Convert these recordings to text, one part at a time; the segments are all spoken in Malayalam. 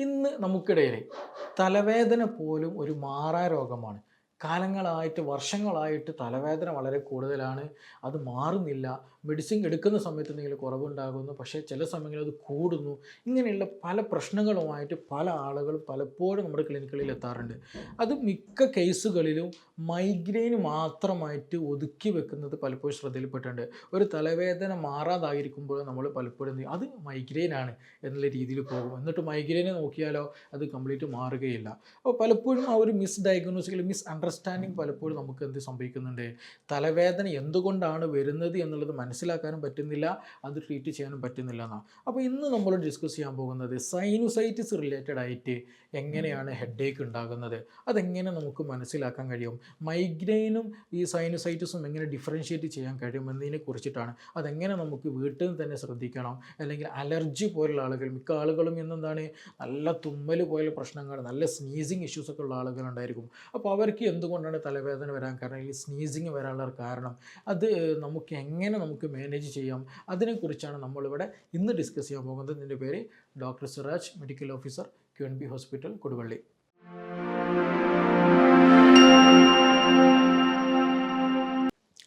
ഇന്ന് നമുക്കിടയിൽ തലവേദന പോലും ഒരു മാറാ രോഗമാണ്. കാലങ്ങളായിട്ട് വർഷങ്ങളായിട്ട് തലവേദന വളരെ കൂടുതലാണ്. അത് മാറുന്നില്ല. മെഡിസിൻ എടുക്കുന്ന സമയത്ത് എന്തെങ്കിലും കുറവുണ്ടാകുന്നു പക്ഷേ ചില സമയങ്ങളിൽ അത് കൂടുന്നു. ഇങ്ങനെയുള്ള പല പ്രശ്നങ്ങളുമായിട്ട് പല ആളുകളും പലപ്പോഴും നമ്മുടെ ക്ലിനിക്കുകളിൽ എത്താറുണ്ട്. അത് മിക്ക കേസുകളിലും മൈഗ്രെയിൻ മാത്രമായിട്ട് ഒതുക്കി വെക്കുന്നത് പലപ്പോഴും ശ്രദ്ധയിൽപ്പെട്ടിട്ടുണ്ട്. ഒരു തലവേദന മാറാതായിരിക്കുമ്പോൾ നമ്മൾ പലപ്പോഴും എന്ത് അത് മൈഗ്രെയിൻ ആണ് എന്നുള്ള രീതിയിൽ പോകും. എന്നിട്ട് മൈഗ്രെയിനെ നോക്കിയാലോ അത് കംപ്ലീറ്റ് മാറുകയില്ല. അപ്പോൾ പലപ്പോഴും ആ ഒരു മിസ് ഡയഗ്നോസിക്കൽ മിസ് അണ്ടർസ്റ്റാൻഡിങ് പലപ്പോഴും നമുക്ക് എന്ത് സംഭവിക്കുന്നുണ്ട്? തലവേദന എന്തുകൊണ്ടാണ് വരുന്നത് എന്നുള്ളത് മനസ്സിലാക്കാനും പറ്റുന്നില്ല അത് ട്രീറ്റ് ചെയ്യാനും പറ്റുന്നില്ല എന്നാണ് അപ്പോൾ ഇന്ന് നമ്മൾ ഡിസ്കസ് ചെയ്യാൻ പോകുന്നത് സൈനുസൈറ്റിസ് റിലേറ്റഡ് ആയിട്ട് എങ്ങനെയാണ് ഹെഡേക്ക് ഉണ്ടാകുന്നത്. അതെങ്ങനെ നമുക്ക് മനസ്സിലാക്കാൻ കഴിയും? മൈഗ്രെയിനും ഈ സൈനുസൈറ്റിസും എങ്ങനെ ഡിഫറൻഷ്യേറ്റ് ചെയ്യാൻ കഴിയും എന്നതിനെ കുറിച്ചിട്ടാണ്. അതെങ്ങനെ നമുക്ക് വീട്ടിൽ നിന്ന് തന്നെ ശ്രദ്ധിക്കണം? അല്ലെങ്കിൽ അലർജി പോലുള്ള ആളുകൾ മിക്ക ആളുകളും ഇന്നെന്താണ് നല്ല തുമ്മൽ പോലുള്ള പ്രശ്നങ്ങൾ നല്ല സ്നീസിങ് ഇഷ്യൂസ് ഒക്കെ ഉള്ള ആളുകളുണ്ടായിരിക്കും അപ്പോൾ അവർക്ക് എന്തുകൊണ്ടാണ് തലവേദന വരാൻ കാരണം? ഈ സ്നീസിങ് വരാനുള്ള കാരണം? അത് നമുക്ക് എങ്ങനെ നമുക്ക് മാനേജ് ചെയ്യാം. അതിനെക്കുറിച്ചാണ് നമ്മളിവിടെ ഇന്ന് ഡിസ്കസ് ചെയ്യാൻ പോകുന്നത്. ഇതിന്റെ പേര് doctor Siraj medical officer Q N B hospital Koduvally.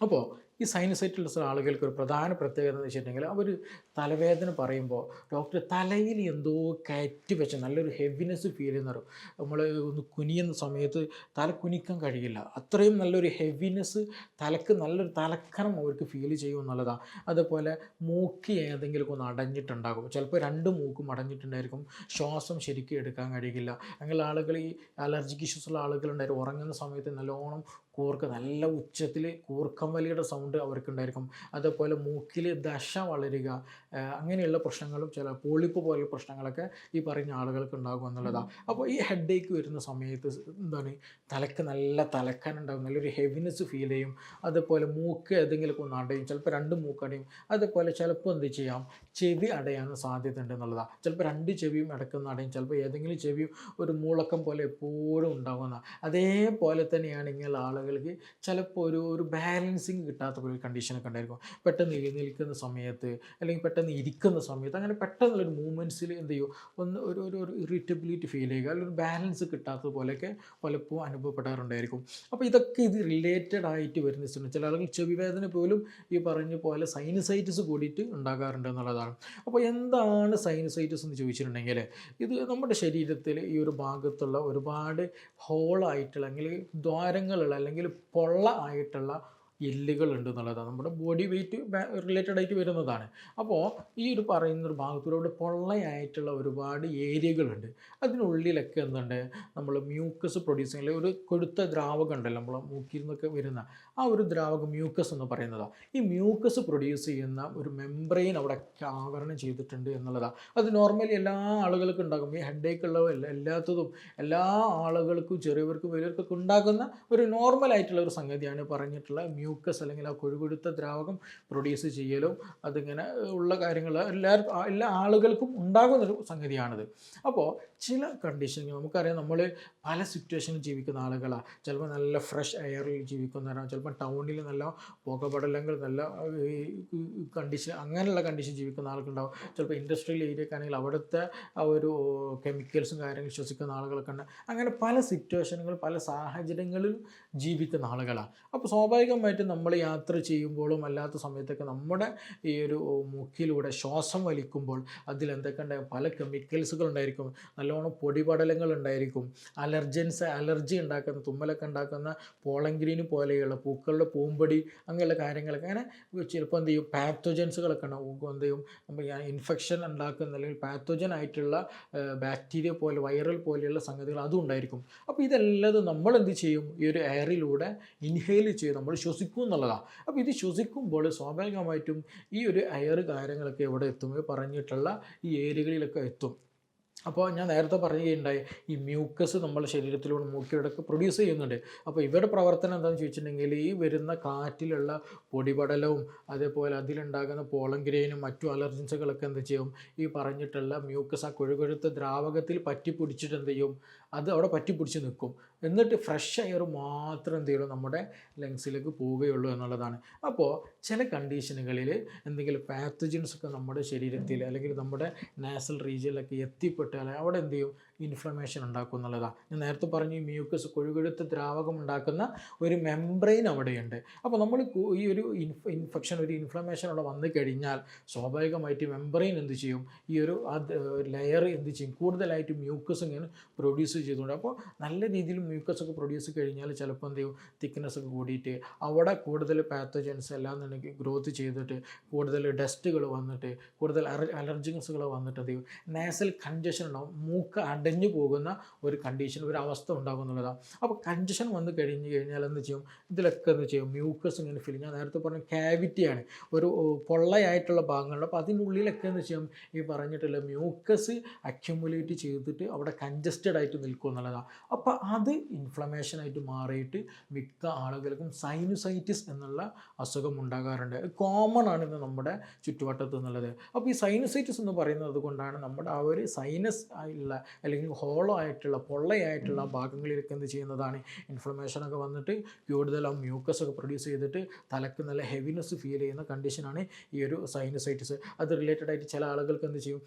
അപ്പോൾ ഈ സൈനസൈറ്റിലുള്ള ആളുകൾക്ക് ഒരു പ്രധാന പ്രത്യേകത എന്ന് വെച്ചിട്ടുണ്ടെങ്കിൽ അവർ തലവേദന പറയുമ്പോൾ ഡോക്ടർ തലയിൽ എന്തോ കയറ്റി വെച്ച നല്ലൊരു ഹെവിനെസ് ഫീൽ ചെയ്യുന്ന ഒരു നമ്മൾ ഒന്ന് കുനിയുന്ന സമയത്ത് തല കുനിക്കാൻ കഴിയില്ല. അത്രയും നല്ലൊരു ഹെവിനെസ് തലക്ക് നല്ലൊരു തലക്കനം അവർക്ക് ഫീൽ ചെയ്യും എന്നുള്ളതാണ് അതുപോലെ മൂക്ക് ഏതെങ്കിലും ഒന്ന് അടഞ്ഞിട്ടുണ്ടാകും. ചിലപ്പോൾ രണ്ട് മൂക്കും അടഞ്ഞിട്ടുണ്ടായിരിക്കും. ശ്വാസം ശരിക്കും എടുക്കാൻ കഴിയില്ല. അങ്ങനെ ആളുകൾ ഈ അലർജിക്ക് ഇഷ്യൂസ് ഉള്ള ആളുകളുണ്ടായിരിക്കും ഉറങ്ങുന്ന സമയത്ത് നല്ലോണം കൂർക്ക നല്ല ഉച്ചത്തിൽ കൂർക്കം വലിയുടെ സൗണ്ട് അവർക്കുണ്ടായിരിക്കും. അതേപോലെ മൂക്കിൽ ദശ വളരുക അങ്ങനെയുള്ള പ്രശ്നങ്ങളും ചില പോളിപ്പ് പോലുള്ള പ്രശ്നങ്ങളൊക്കെ ഈ പറഞ്ഞ ആളുകൾക്ക് ഉണ്ടാകും എന്നുള്ളതാണ് അപ്പോൾ ഈ ഹെഡ് ഏക്ക് വരുന്ന സമയത്ത് എന്താണ് തലക്ക് നല്ല തലക്കാനുണ്ടാകും നല്ലൊരു ഹെവിനെസ് ഫീൽ ചെയ്യും. അതുപോലെ മൂക്ക് ഏതെങ്കിലും ഒന്ന് അടയും. ചിലപ്പോൾ രണ്ട് മൂക്ക് അടയും. അതുപോലെ ചിലപ്പോൾ എന്ത് ചെയ്യാം? ചെവി അടയാനും സാധ്യത ഉണ്ട് എന്നുള്ളതാണ് ചിലപ്പോൾ രണ്ട് ചെവിയും അടക്കുന്നടയും അടയും ചിലപ്പോൾ ഏതെങ്കിലും ചെവിയും ഒരു മൂളക്കം പോലെ എപ്പോഴും ഉണ്ടാകുന്ന അതേപോലെ തന്നെയാണ് ഇങ്ങനെ ആളുകൾക്ക് ചിലപ്പോൾ ഒരു ഒരു ബാലൻസിങ് കിട്ടാത്ത ഒരു കണ്ടീഷനൊക്കെ ഉണ്ടായിരിക്കും. പെട്ടെന്ന് എഴുന്നേൽക്കുന്ന സമയത്ത് അല്ലെങ്കിൽ പെട്ടെന്ന് ഇരിക്കുന്ന സമയത്ത് അങ്ങനെ പെട്ടെന്നുള്ളൊരു മൂവ്മെന്റ്സിൽ എന്ത് ചെയ്യും? ഒന്ന് ഒരു ഒരു ഒരു ഇറിറ്റബിലിറ്റി ഫീൽ ചെയ്യുക. അല്ലെങ്കിൽ ഒരു ബാലൻസ് കിട്ടാത്തത് പോലെയൊക്കെ പലപ്പോഴും അനുഭവപ്പെടാറുണ്ടായിരിക്കും. അപ്പോൾ ഇതൊക്കെ ഇത് റിലേറ്റഡ് ആയിട്ട് വരുന്ന ചില ആളുകൾ ചെവി വേദന പോലും ഈ പറഞ്ഞ പോലെ സൈനസൈറ്റിസ് കൂടിയിട്ട് ഉണ്ടാകാറുണ്ട് എന്നുള്ളതാണ്. അപ്പോൾ എന്താണ് സൈനസൈറ്റിസ് എന്ന് ചോദിച്ചിട്ടുണ്ടെങ്കിൽ ഇത് നമ്മുടെ ശരീരത്തിൽ ഈ ഒരു ഭാഗത്തുള്ള ഒരുപാട് ഹോളായിട്ടുള്ള അല്ലെങ്കിൽ ദ്വാരങ്ങളുള്ള അല്ലെങ്കിൽ പൊള്ള ആയിട്ടുള്ള എല്ലുകളുണ്ട് എന്നുള്ളതാണ് നമ്മുടെ ബോഡി വെയിറ്റ് റിലേറ്റഡ് ആയിട്ട് വരുന്നതാണ്. അപ്പോൾ ഈ ഒരു പറയുന്ന ഒരു ഭാഗത്തിലൂടെ പൊള്ളയായിട്ടുള്ള ഒരുപാട് ഏരിയകളുണ്ട്. അതിനുള്ളിലൊക്കെ എന്തുണ്ട്? നമ്മൾ മ്യൂക്കസ് പ്രൊഡ്യൂസ് ചെയ്യുന്ന ഒരു കൊടുത്ത ദ്രാവകം ഉണ്ടല്ലോ നമ്മൾ മൂക്കിൽ നിന്നൊക്കെ വരുന്ന. ആ ഒരു ദ്രാവകം മ്യൂക്കസ് എന്ന് പറയുന്നത്. ഈ മ്യൂക്കസ് പ്രൊഡ്യൂസ് ചെയ്യുന്ന ഒരു മെംബ്രെയിൻ അവിടെ ആവരണം ചെയ്തിട്ടുണ്ട് എന്നുള്ളതാണ് അത് നോർമലി എല്ലാ ആളുകൾക്കും ഉണ്ടാകും. ഈ ഹെഡേക്ക് ഏക്ക് എല്ലാ എല്ലാത്തതും എല്ലാ ആളുകൾക്കും ചെറിയവർക്കും വലിയവർക്കൊക്കെ ഉണ്ടാകുന്ന ഒരു നോർമൽ ആയിട്ടുള്ള ഒരു സംഗതിയാണ് പറഞ്ഞിട്ടുള്ള മ്യൂക്കസ് അല്ലെങ്കിൽ ആ കൊഴുകൊഴുത്ത ദ്രാവകം പ്രൊഡ്യൂസ് ചെയ്യലും അതിങ്ങനെ ഉള്ള കാര്യങ്ങൾ എല്ലാ എല്ലാ ആളുകൾക്കും ഉണ്ടാകുന്നൊരു സംഗതിയാണിത്. അപ്പോൾ ചില കണ്ടീഷനുകൾ നമുക്കറിയാം നമ്മൾ പല സിറ്റുവേഷനിൽ ജീവിക്കുന്ന ആളുകളാണ് ചിലപ്പോൾ നല്ല ഫ്രഷ് എയറിൽ ജീവിക്കുന്നവരാണ് ചിലപ്പോൾ ടൗണിൽ നല്ല പുകപടലങ്ങൾ നല്ല കണ്ടീഷൻ അങ്ങനെയുള്ള കണ്ടീഷൻ ജീവിക്കുന്ന ആളുകളുണ്ടാവും. ചിലപ്പോൾ ഇൻഡസ്ട്രിയൽ ഏരിയക്കാണെങ്കിൽ അവിടുത്തെ ആ ഒരു കെമിക്കൽസും കാര്യങ്ങളും ശ്വസിക്കുന്ന ആളുകളൊക്കെ ഉണ്ട്. അങ്ങനെ പല സിറ്റുവേഷനുകൾ പല സാഹചര്യങ്ങളിൽ ജീവിക്കുന്ന ആളുകളാണ്. അപ്പോൾ സ്വാഭാവികമായിട്ടും നമ്മൾ യാത്ര ചെയ്യുമ്പോഴും അല്ലാത്ത സമയത്തൊക്കെ നമ്മുടെ ഈ ഒരു മൂക്കിലൂടെ ശ്വാസം വലിക്കുമ്പോൾ അതിൽ എന്തൊക്കെ ഉണ്ടാകും? പല കെമിക്കൽസുകൾ ഉണ്ടായിരിക്കും. നല്ലോണം പൊടിപടലങ്ങൾ ഉണ്ടായിരിക്കും. അലർജൻസ് അലർജി ഉണ്ടാക്കുന്ന തുമ്മലൊക്കെ ഉണ്ടാക്കുന്ന പോളങ്ക്രീന് പോലെയുള്ള പൂക്കളുടെ പൂമ്പൊടി അങ്ങനെയുള്ള കാര്യങ്ങളൊക്കെ. അങ്ങനെ ചിലപ്പോൾ എന്ത് ചെയ്യും? പാത്തോജൻസുകളൊക്കെ ഉണ്ടാവും. എന്ത് ചെയ്യും? നമ്മൾ ഇൻഫെക്ഷൻ ഉണ്ടാക്കുന്ന അല്ലെങ്കിൽ പാത്തോജൻ ആയിട്ടുള്ള ബാക്ടീരിയ പോലെ വൈറൽ പോലെയുള്ള സംഗതികൾ അതും ഉണ്ടായിരിക്കും. അപ്പോൾ ഇതെല്ലാം നമ്മൾ എന്ത് ചെയ്യും? ഈ ഒരു എയറിലൂടെ ഇൻഹെയിൽ ചെയ്യും നമ്മൾ ശ്വസിക്കും എന്നുള്ളതാണ് അപ്പോൾ ഇത് ശ്വസിക്കുമ്പോൾ സ്വാഭാവികമായിട്ടും ഈ ഒരു എയർ കാര്യങ്ങളൊക്കെ എവിടെ എത്തും. പറഞ്ഞിട്ടുള്ള ഈ ഏരിയകളിലൊക്കെ എത്തും. അപ്പോൾ ഞാൻ നേരത്തെ പറയുകയുണ്ടായി ഈ മ്യൂക്കസ് നമ്മുടെ ശരീരത്തിലൂടെ മൂക്കിലൂടെയൊക്കെ പ്രൊഡ്യൂസ് ചെയ്യുന്നുണ്ട്. അപ്പോൾ ഇവരുടെ പ്രവർത്തനം എന്താണെന്ന് ചോദിച്ചിട്ടുണ്ടെങ്കിൽ ഈ വരുന്ന കാറ്റിലുള്ള പൊടിപടലവും അതേപോലെ അതിലുണ്ടാകുന്ന പോളങ്കിരയിനും മറ്റു അലർജൻസുകളൊക്കെ എന്ത് ചെയ്യും? ഈ പറഞ്ഞിട്ടുള്ള മ്യൂക്കസ് ആ കൊഴുകൊഴുത്ത ദ്രാവകത്തിൽ പറ്റിപ്പിടിച്ചിട്ട് എന്ത് ചെയ്യും? അത് അവിടെ പറ്റിപ്പിടിച്ച് നിൽക്കും. എന്നിട്ട് ഫ്രഷ് എയർ മാത്രം എന്ത് ചെയ്യുള്ളൂ? നമ്മുടെ ലങ്സിലേക്ക് പോവുകയുള്ളൂ എന്നുള്ളതാണ്. അപ്പോൾ ചില കണ്ടീഷനുകളിൽ എന്തെങ്കിലും പാത്തജൻസ് ഒക്കെ നമ്മുടെ ശരീരത്തിൽ അല്ലെങ്കിൽ നമ്മുടെ നാസൽ റീജിയനിലൊക്കെ എത്തിപ്പെട്ട് ബന്ധപ്പെട്ടാൽ അവിടെ എന്ത് ചെയ്യും? ഇൻഫ്ലമേഷൻ ഉണ്ടാക്കും എന്നുള്ളതാണ് ഞാൻ നേരത്തെ പറഞ്ഞു ഈ മ്യൂക്കസ് കൊഴുകൊഴുത്ത ദ്രാവകം ഉണ്ടാക്കുന്ന ഒരു മെംബ്രെയിൻ അവിടെയുണ്ട്. അപ്പോൾ നമ്മൾ ഈ ഒരു ഇൻഫ് ഇൻഫെക്ഷൻ ഒരു ഇൻഫ്ലമേഷൻ അവിടെ വന്നു കഴിഞ്ഞാൽ സ്വാഭാവികമായിട്ട് മെംബ്രെയിൻ എന്ത് ചെയ്യും? ഈ ഒരു ലെയർ എന്ത് ചെയ്യും? കൂടുതലായിട്ട് മ്യൂക്കസ് ഇങ്ങനെ പ്രൊഡ്യൂസ് ചെയ്തുകൊണ്ട് അപ്പോൾ നല്ല രീതിയിൽ മ്യൂക്കസ് ഒക്കെ പ്രൊഡ്യൂസ് കഴിഞ്ഞാൽ ചിലപ്പോൾ എന്ത് ചെയ്യും? തിക്നെസ് ഒക്കെ കൂടിയിട്ട് അവിടെ കൂടുതൽ പാത്തജൻസ് എല്ലാം എന്നുണ്ടെങ്കിൽ ഗ്രോത്ത് ചെയ്തിട്ട് കൂടുതൽ ഡസ്റ്റുകൾ വന്നിട്ട് കൂടുതൽ അലർജിൻസുകൾ വന്നിട്ട് എന്ത് ചെയ്യും? നാസൽ കൺജഷൻ ഉണ്ടാവും. മൂക്ക് അടഞ്ഞു പോകുന്ന ഒരു കണ്ടീഷൻ ഒരു അവസ്ഥ ഉണ്ടാകും എന്നുള്ളതാണ് അപ്പോൾ കൺജഷൻ വന്ന് കഴിഞ്ഞ് കഴിഞ്ഞാൽ എന്ത് ചെയ്യും? ഇതിലൊക്കെ എന്ത് ചെയ്യും? മ്യൂക്കസ് ഇങ്ങനെ ഫിൽ ഞാൻ നേരത്തെ പറഞ്ഞ ക്യാവിറ്റിയാണ് ഒരു പൊള്ളയായിട്ടുള്ള ഭാഗങ്ങളുണ്ട് അപ്പോൾ അതിന്റെ ഉള്ളിലൊക്കെ എന്ന് ചെയ്യും? ഈ പറഞ്ഞിട്ടുള്ള മ്യൂക്കസ് അക്യുമുലേറ്റ് ചെയ്തിട്ട് അവിടെ കൺജസ്റ്റഡ് ആയിട്ട് നിൽക്കും എന്നുള്ളതാണ് അപ്പോൾ അത് ഇൻഫ്ലമേഷൻ ആയിട്ട് മാറിയിട്ട് മിക്ക ആളുകൾക്കും സൈനുസൈറ്റിസ് എന്നുള്ള അസുഖം ഉണ്ടാകാറുണ്ട്. കോമൺ ആണ് ഇന്ന് നമ്മുടെ ചുറ്റുവട്ടത്ത് എന്നുള്ളത്. അപ്പോൾ ഈ സൈനുസൈറ്റിസ് എന്ന് പറയുന്നത് കൊണ്ടാണ് നമ്മുടെ ആ ഒരു സൈനസ് ആയിട്ടുള്ള അല്ലെങ്കിൽ ഹോളോ ആയിട്ടുള്ള പൊള്ളയായിട്ടുള്ള ഭാഗങ്ങളിലൊക്കെ എന്ത് ചെയ്യുന്നതാണ്? ഇൻഫ്ലമേഷനൊക്കെ വന്നിട്ട് കൂടുതൽ ആ മ്യൂക്കസ് ഒക്കെ പ്രൊഡ്യൂസ് ചെയ്തിട്ട് തലക്ക് നല്ല ഹെവിനെസ് ഫീൽ ചെയ്യുന്ന കണ്ടീഷനാണ് ഈ ഒരു സൈനസൈറ്റിസ് അത് റിലേറ്റഡ് ആയിട്ട് ചില ആളുകൾക്ക് എന്ത് ചെയ്യും?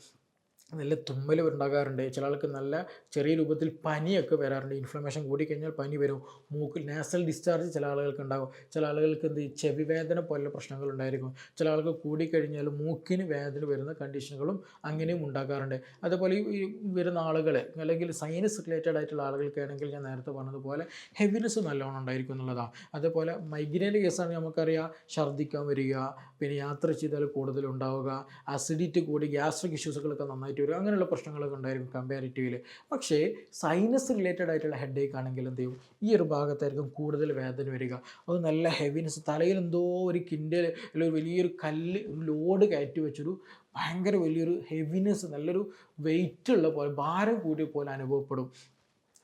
നല്ല തുമ്മൽ ഉണ്ടാകാറുണ്ട്. ചില ആൾക്ക് നല്ല ചെറിയ രൂപത്തിൽ പനിയൊക്കെ വരാറുണ്ട്. ഇൻഫ്ലമേഷൻ കൂടിക്കഴിഞ്ഞാൽ പനി വരും. മൂക്കിൽ നാസൽ ഡിസ്ചാർജ് ചില ആളുകൾക്ക് ഉണ്ടാകും. ചില ആളുകൾക്ക് എന്ത് ചെവി വേദന പോലുള്ള പ്രശ്നങ്ങൾ ഉണ്ടായിരിക്കും. ചില ആൾക്ക് കൂടിക്കഴിഞ്ഞാൽ മൂക്കിന് വേദന വരുന്ന കണ്ടീഷനുകളും അങ്ങനെയും ഉണ്ടാകാറുണ്ട്. അതുപോലെ ഈ- വരുന്ന ആളുകൾ അല്ലെങ്കിൽ സൈനസ് റിലേറ്റഡ് ആയിട്ടുള്ള ആളുകൾക്കാണെങ്കിൽ ഞാൻ നേരത്തെ പറഞ്ഞതുപോലെ ഹെവിനെസ് നല്ലോണം ഉണ്ടായിരിക്കും എന്നുള്ളതാണ്. അതുപോലെ മൈഗ്രെയിന്റെ കേസാണ് നമുക്കറിയാം. ഛർദ്ദിക്കാൻ വരിക പിന്നെ യാത്ര ചെയ്താൽ കൂടുതൽ ഉണ്ടാവുക അസിഡിറ്റി കൂടി ഗ്യാസ്ട്രിക് ഇഷ്യൂസുകളൊക്കെ നന്നായിട്ട് വരും അങ്ങനെയുള്ള പ്രശ്നങ്ങളൊക്കെ ഉണ്ടായിരിക്കും കമ്പാരിറ്റീവിൽ പക്ഷേ സൈനസ് റിലേറ്റഡ് ആയിട്ടുള്ള ഹെഡ് ആണെങ്കിലും എന്ത് ചെയ്യും? ഈ ഒരു ഭാഗത്തായിരിക്കും കൂടുതൽ വേദന വരിക. അത് നല്ല ഹെവിനെസ് തലയിൽ എന്തോ ഒരു കിൻഡൽ അല്ലെങ്കിൽ വലിയൊരു കല്ല് ലോഡ് കയറ്റി വെച്ചൊരു ഭയങ്കര വലിയൊരു ഹെവിനെസ് നല്ലൊരു വെയിറ്റ് ഉള്ള പോലെ ഭാരം കൂടിയ പോലെ അനുഭവപ്പെടും.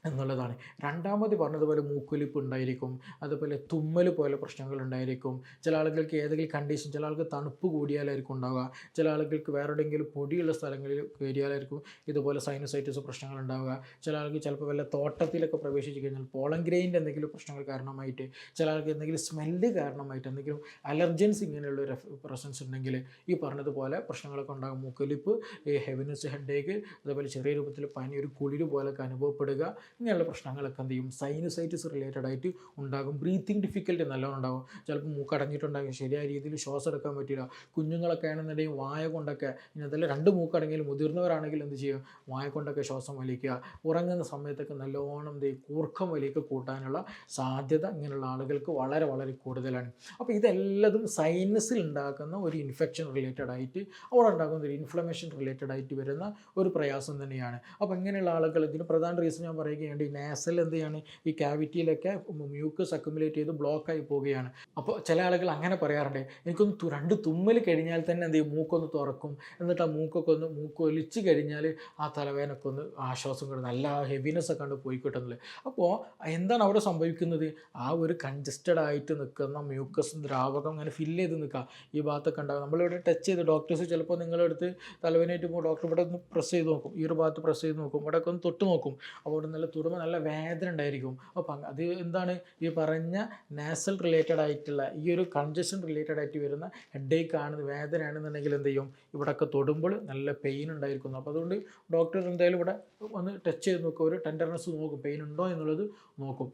എന്നുള്ളതാണ്. രണ്ടാമത് പറഞ്ഞതുപോലെ മൂക്കൊലിപ്പ് ഉണ്ടായിരിക്കും അതുപോലെ തുമ്മൽ പോലെ പ്രശ്നങ്ങൾ ഉണ്ടായിരിക്കും. ചില ആളുകൾക്ക് ഏതെങ്കിലും കണ്ടീഷൻ ചില ആൾക്ക് തണുപ്പ് കൂടിയാലായിരിക്കും ഉണ്ടാവുക. ചില ആളുകൾക്ക് വേറെ പൊടിയുള്ള സ്ഥലങ്ങളിൽ കയറിയാലായിരിക്കും ഇതുപോലെ സൈനസൈറ്റിസ് പ്രശ്നങ്ങൾ ഉണ്ടാവുക. ചില ആൾക്ക് ചിലപ്പോൾ വല്ല തോട്ടത്തിലൊക്കെ പ്രവേശിച്ച് കഴിഞ്ഞാൽ പോളൻ ഗ്രെയിന്റെ എന്തെങ്കിലും പ്രശ്നങ്ങൾ കാരണമായിട്ട് ചില ആൾക്ക് എന്തെങ്കിലും സ്മെല്ല് കാരണമായിട്ട് എന്തെങ്കിലും അലർജൻസ് ഇങ്ങനെയുള്ള പ്രസൻസ് ഉണ്ടെങ്കിൽ ഈ പറഞ്ഞതുപോലെ പ്രശ്നങ്ങളൊക്കെ ഉണ്ടാകും. മൂക്കൊലിപ്പ് ഹെവിനെസ് ഹെഡേക്ക് അതുപോലെ ചെറിയ രൂപത്തിൽ പനി ഒരു കുളിര് പോലൊക്കെ അനുഭവപ്പെടുക. ഇങ്ങനെയുള്ള പ്രശ്നങ്ങളൊക്കെ എന്ത് ചെയ്യും? സൈനസൈറ്റിസ് റിലേറ്റഡ് ആയിട്ട് ഉണ്ടാകും. ബ്രീത്തിങ് ഡിഫിക്കൽട്ടി നല്ലോണം ഉണ്ടാകും. ചിലപ്പോൾ മൂക്കടഞ്ഞിട്ടുണ്ടാകും ശരിയായ രീതിയിൽ ശ്വാസം എടുക്കാൻ പറ്റില്ല. കുഞ്ഞുങ്ങളൊക്കെ ആണെന്നുണ്ടെങ്കിൽ വായ കൊണ്ടൊക്കെ ഇനി അതല്ല രണ്ട് മൂക്കടങ്ങിയാലും മുതിർന്നവരാണെങ്കിൽ എന്ത് ചെയ്യും? വായ കൊണ്ടൊക്കെ ശ്വാസം വലിക്കുക. ഉറങ്ങുന്ന സമയത്തൊക്കെ നല്ലോണം എന്ത് കൂർക്കം വലിയൊക്കെ കൂട്ടാനുള്ള സാധ്യത ഇങ്ങനെയുള്ള ആളുകൾക്ക് വളരെ വളരെ കൂടുതലാണ്. അപ്പോൾ ഇതെല്ലതും സൈനസിൽ ഉണ്ടാക്കുന്ന ഒരു ഇൻഫെക്ഷൻ റിലേറ്റഡ് ആയിട്ട് അവിടെ ഉണ്ടാകുന്ന ഒരു ഇൻഫ്ലമേഷൻ റിലേറ്റഡ് ആയിട്ട് വരുന്ന ഒരു പ്രയാസം തന്നെയാണ്. അപ്പോൾ ഇങ്ങനെയുള്ള ആളുകൾ ഇതിന് പ്രധാന റീസൺ ഞാൻ പറയുകയാണ് ഈ നാസൽ എന്ത് ചെയ്യാണ്? ഈ ക്യാവിറ്റിയിലൊക്കെ മ്യൂക്കസ് അക്യുമുലേറ്റ് ചെയ്ത് ബ്ലോക്കായി പോവുകയാണ്. അപ്പോൾ ചില ആളുകൾ അങ്ങനെ പറയാറുണ്ട്. എനിക്കൊന്ന് രണ്ട് തുമ്മൽ കഴിഞ്ഞാൽ തന്നെ എന്ത് ചെയ്യും? മൂക്കൊന്ന് തുറക്കും. എന്നിട്ട് ആ മൂക്കൊക്കെ ഒന്ന് മൂക്ക് ഒലിച്ച് കഴിഞ്ഞാൽ ആ തലവേദനയൊക്കെ ഒന്ന് ആശ്വാസം കിട്ടും. നല്ല ഹെവിനെസ് ഒക്കെ കണ്ട് പോയി കിട്ടുന്നത് അപ്പോൾ എന്താണ് അവിടെ സംഭവിക്കുന്നത്? ആ ഒരു കൺജസ്റ്റഡ് ആയിട്ട് നിൽക്കുന്ന മ്യൂക്കസ് ദ്രാവകം അങ്ങനെ ഫില്ല് ചെയ്ത് നിൽക്കുക. ഈ ഭാഗത്തൊക്കെ ഉണ്ടാകും. നമ്മളിവിടെ ടച്ച് ചെയ്ത് ഡോക്ടേഴ്സ് ചിലപ്പോൾ നിങ്ങളെടുത്ത് തലവേനായിട്ട് പോകും ഡോക്ടർ ഇവിടെ ഒന്ന് പ്രസ് ചെയ്ത് നോക്കും. ഈ ഒരു ഭാഗത്ത് പ്രസ് ചെയ്ത് നോക്കും. ഇവിടെയൊക്കെ ഒന്ന് തൊട്ട് നോക്കും. അപ്പോൾ ഇവിടെ നല്ല തുറമ നല്ല വേദന ഉണ്ടായിരിക്കും. അപ്പം അത് എന്താണ്? ഈ പറഞ്ഞ നാസൽ റിലേറ്റഡ് ആയിട്ടുള്ള ഈ ഒരു കൺജഷൻ റിലേറ്റഡ് ആയിട്ട് വരുന്ന ഹെഡേക്ക് ആണ് വേദനയാണെന്നുണ്ടെങ്കിൽ എന്ത് ചെയ്യും? ഇവിടെയൊക്കെ തൊടുമ്പോൾ നല്ല പെയിൻ ഉണ്ടായിരിക്കുന്നു. അപ്പോൾ അതുകൊണ്ട് ഡോക്ടർ എന്തായാലും ഇവിടെ ഒന്ന് ടച്ച് ചെയ്ത് നോക്കും. ഒരു ടെൻഡർനെസ് നോക്കും. പെയിൻ ഉണ്ടോ എന്നുള്ളത് നോക്കും.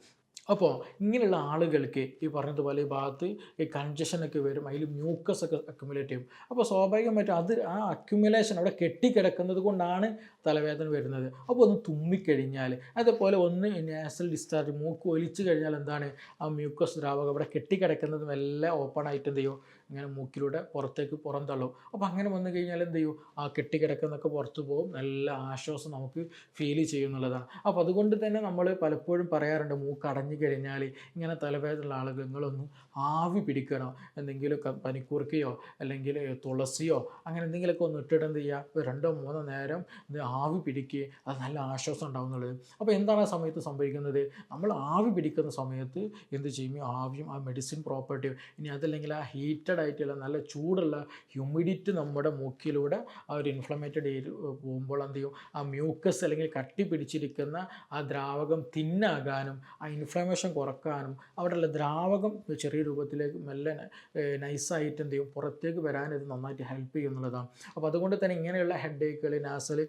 അപ്പോൾ ഇങ്ങനെയുള്ള ആളുകൾക്ക് ഈ പറഞ്ഞതുപോലെ ഈ ഭാഗത്ത് ഈ കൺജഷനൊക്കെ വരും അതിൽ മ്യൂക്കസ് ഒക്കെ അക്യുമുലേറ്റ് ചെയ്യും. അപ്പോൾ സ്വാഭാവികമായിട്ടും അത് ആ അക്യുമുലേഷൻ അവിടെ കെട്ടിക്കിടക്കുന്നത് കൊണ്ടാണ് തലവേദന വരുന്നത്. അപ്പോൾ ഒന്ന് തുമ്മിക്കഴിഞ്ഞാൽ അതേപോലെ ഒന്ന് നാസൽ ഡിസ്ചാർജ് മൂക്ക് ഒലിച്ച് കഴിഞ്ഞാൽ എന്താണ്? ആ മ്യൂക്കസ് ദ്രാവകം അവിടെ കെട്ടിക്കിടക്കുന്നത് എല്ലാം ഓപ്പൺ ആയിട്ട് എന്ത് ചെയ്യും? ഇങ്ങനെ മൂക്കിലൂടെ പുറത്തേക്ക് പുറന്തള്ളും അപ്പോൾ അങ്ങനെ വന്നു കഴിഞ്ഞാൽ എന്ത് ചെയ്യും? ആ കെട്ടിക്കിടക്കുന്നൊക്കെ പുറത്തു പോകും. നല്ല ആശ്വാസം നമുക്ക് ഫീൽ ചെയ്യും എന്നുള്ളതാണ് അപ്പോൾ അതുകൊണ്ട് തന്നെ നമ്മൾ പലപ്പോഴും പറയാറുണ്ട് മൂക്ക് അടഞ്ഞു കഴിഞ്ഞാൽ ഇങ്ങനെ തലവേദനയുള്ള ആളുകൾ നിങ്ങളൊന്ന് ആവി പിടിക്കണം? എന്തെങ്കിലും പനിക്കൂർക്കയോ അല്ലെങ്കിൽ തുളസിയോ അങ്ങനെ എന്തെങ്കിലുമൊക്കെ ഒന്ന് ഇട്ടിട്ട് എന്ത് ചെയ്യുക രണ്ടോ മൂന്നോ നേരം ഇത് ആവി പിടിക്കുക അത് നല്ല ആശ്വാസം ഉണ്ടാവും എന്നുള്ളത് അപ്പോൾ എന്താണ് ആ സമയത്ത് സംഭവിക്കുന്നത്? നമ്മൾ ആവി പിടിക്കുന്ന സമയത്ത് എന്ത് ചെയ്യും? ആവിയും ആ മെഡിസിൻ പ്രോപ്പർട്ടിയും ഇനി അതല്ലെങ്കിൽ ആ ഹീറ്റഡ് ആയിട്ടുള്ള നല്ല ചൂടുള്ള ഹ്യൂമിഡിറ്റി നമ്മുടെ മൂക്കിലൂടെ ആ ഒരു ഇൻഫ്ലമേറ്റഡ് ഏരിയ പോകുമ്പോൾ എന്ത് ചെയ്യും? ആ മ്യൂക്കസ് അല്ലെങ്കിൽ കട്ടി പിടിച്ചിരിക്കുന്ന ആ ദ്രാവകം തിന്നാകാനും ആ ഇൻഫ്ലമേഷൻ കുറക്കാനും അവിടെയുള്ള ദ്രാവകം ചെറിയ രൂപത്തിലേക്ക് മെല്ലെ നൈസായിട്ട് എന്ത് ചെയ്യും? പുറത്തേക്ക് വരാൻ ഇത് നന്നായിട്ട് ഹെൽപ്പ് ചെയ്യുന്നുള്ളതാണ് അപ്പോൾ അതുകൊണ്ട് തന്നെ ഇങ്ങനെയുള്ള ഹെഡ് ഏക്കുകൾ നാസൽ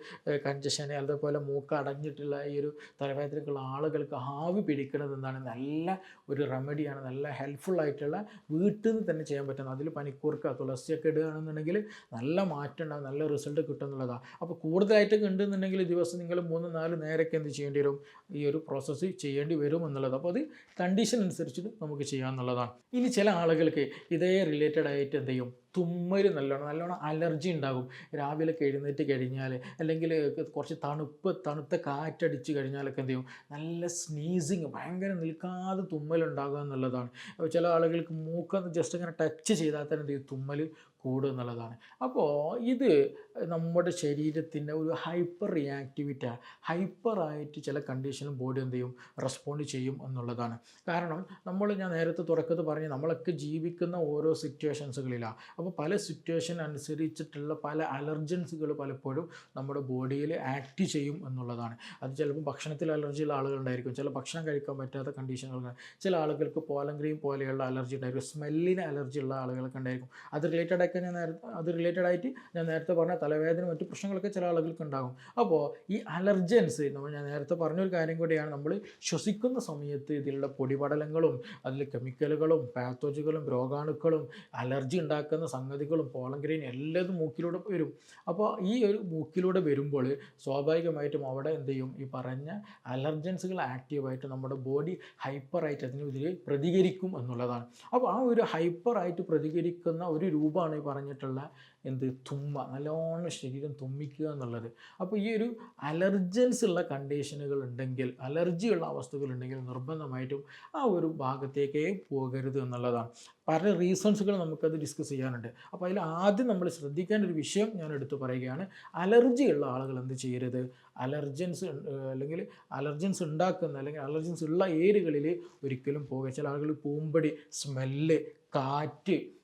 കഞ്ചഷൻ അതേപോലെ മൂക്ക് അടഞ്ഞിട്ടുള്ള ഈ ഒരു തലവേദനക്കുള്ള ആളുകൾക്ക് ആവി പിടിക്കുന്നത് എന്താണ്? നല്ല ഒരു റെമഡിയാണ് നല്ല ഹെൽപ്ഫുൾ ആയിട്ടുള്ള വീട്ടിൽ നിന്ന് തന്നെ ചെയ്യാൻ പറ്റുന്നത് അതിൽ പനിക്കൂർക്ക തുളസിയൊക്കെ ഇടുകയാണെന്നുണ്ടെങ്കിൽ നല്ല മാറ്റം ഉണ്ടാകും നല്ല റിസൾട്ട് കിട്ടും എന്നുള്ളതാണ് അപ്പോൾ കൂടുതലായിട്ട് ഉണ്ടെന്നുണ്ടെങ്കിൽ ദിവസം നിങ്ങൾ മൂന്ന് നാല് നേരൊക്കെ എന്ത് ചെയ്യേണ്ടി വരും? ഈ ഒരു പ്രോസസ്സ് ചെയ്യേണ്ടി വരും എന്നുള്ളത്. അപ്പോൾ അത് കണ്ടീഷൻ അനുസരിച്ചിട്ട് നമുക്ക് ചെയ്യാമെന്നുള്ളതാണ്. ഇനി ചില ആളുകൾക്ക് ഇതേ റിലേറ്റഡ് ആയിട്ട് എന്ത് ചെയ്യും? തുമ്മൽ നല്ലോണം നല്ലോണം അലർജി ഉണ്ടാകും. രാവിലെ എഴുന്നേറ്റ് കഴിഞ്ഞാൽ അല്ലെങ്കിൽ കുറച്ച് തണുപ്പ് തണുത്ത കാറ്റടിച്ച് കഴിഞ്ഞാലൊക്കെ എന്ത് ചെയ്യും? നല്ല സ്നീസിങ് ഭയങ്കര നിൽക്കാതെ തുമ്മലുണ്ടാകുക എന്നുള്ളതാണ്. ചില ആളുകൾക്ക് മൂക്കൊന്ന് ജസ്റ്റ് ഇങ്ങനെ ടച്ച് ചെയ്താൽ തന്നെ എന്ത് ചെയ്യും? തുമ്മൽ കൂടുക എന്നുള്ളതാണ് അപ്പോൾ ഇത് നമ്മുടെ ശരീരത്തിന്റെ ഒരു ഹൈപ്പർ റിയാക്ടിവിറ്റി ഹൈപ്പറായിട്ട് ചില കണ്ടീഷനും ബോഡി എന്ത് ചെയ്യും? റെസ്പോണ്ട് ചെയ്യും എന്നുള്ളതാണ്. കാരണം നമ്മൾ ഞാൻ നേരത്തെ തുറക്കത്ത് പറഞ്ഞ് നമ്മളൊക്കെ ജീവിക്കുന്ന ഓരോ സിറ്റുവേഷൻസുകളിലാണ് അപ്പോൾ പല സിറ്റുവേഷൻ അനുസരിച്ചിട്ടുള്ള പല അലർജൻസുകൾ പലപ്പോഴും നമ്മുടെ ബോഡിയിൽ ആക്ട് ചെയ്യും എന്നുള്ളതാണ്. അത് ചിലപ്പോൾ ഭക്ഷണത്തിൽ അലർജിയുള്ള ആളുകളുണ്ടായിരിക്കും ചില ഭക്ഷണം കഴിക്കാൻ പറ്റാത്ത കണ്ടീഷനുകൾ ചില ആളുകൾക്ക് പോലങ്കരിയും പോലെയുള്ള അലർജി ഉണ്ടായിരിക്കും. സ്മെല്ലിന് അലർജി ഉള്ള ആളുകളൊക്കെ ഉണ്ടായിരിക്കും. അത് റിലേറ്റഡ് ഒക്കെ ഞാൻ നേരത്തെ അത് റിലേറ്റഡ് ആയിട്ട് ഞാൻ നേരത്തെ പറഞ്ഞ തലവേദന മറ്റു പ്രശ്നങ്ങളൊക്കെ ചില ആളുകൾക്ക് ഉണ്ടാകും അപ്പോൾ ഈ അലർജൻസ് നമ്മൾ ഞാൻ നേരത്തെ പറഞ്ഞൊരു കാര്യം കൂടിയാണ് നമ്മൾ ശ്വസിക്കുന്ന സമയത്ത് ഇതിലുള്ള പൊടിപടലങ്ങളും അതിൽ കെമിക്കലുകളും പാത്തോജുകളും രോഗാണുക്കളും അലർജി ഉണ്ടാക്കുന്ന സംഗതികളും പോളൻഗ്രീൻ എല്ലാതും മൂക്കിലൂടെ വരും. അപ്പോൾ ഈ ഒരു മൂക്കിലൂടെ വരുമ്പോൾ സ്വാഭാവികമായിട്ടും അവിടെ എന്ത് ചെയ്യും? ഈ പറഞ്ഞ അലർജൻസുകൾ ആക്റ്റീവായിട്ട് നമ്മുടെ ബോഡി ഹൈപ്പറായിട്ട് അതിനെതിരെ പ്രതികരിക്കും എന്നുള്ളതാണ്. അപ്പോൾ ആ ഒരു ഹൈപ്പറായിട്ട് പ്രതികരിക്കുന്ന ഒരു രൂപമാണ് പറഞ്ഞിട്ടുള്ള എന്ത് തുമ്മ നല്ലോണം ശരീരം തുമ്മിക്കുക എന്നുള്ളത്. അപ്പോൾ ഈ ഒരു അലർജൻസ് ഉള്ള കണ്ടീഷനുകൾ ഉണ്ടെങ്കിൽ അലർജി ഉള്ള അവസ്ഥകൾ ഉണ്ടെങ്കിൽ നിർബന്ധമായിട്ടും ആ ഒരു ഭാഗത്തേക്കേ പോകരുത് എന്നുള്ളതാണ്. പല റീസൺസുകൾ നമുക്കത് ഡിസ്കസ് ചെയ്യാനുണ്ട്. അപ്പോൾ അതിൽ ആദ്യം നമ്മൾ ശ്രദ്ധിക്കേണ്ട ഒരു വിഷയം ഞാൻ എടുത്തു പറയുകയാണ്. അലർജി ഉള്ള ആളുകൾ എന്ത് ചെയ്യരുത്? അലർജൻസ് അല്ലെങ്കിൽ അലർജൻസ് ഉണ്ടാക്കുന്ന അല്ലെങ്കിൽ അലർജൻസ് ഉള്ള ഏരുകളിൽ ഒരിക്കലും പോകുക ചില ആളുകൾ പൂമ്പടി സ്മെല്ല് കാറ്റ്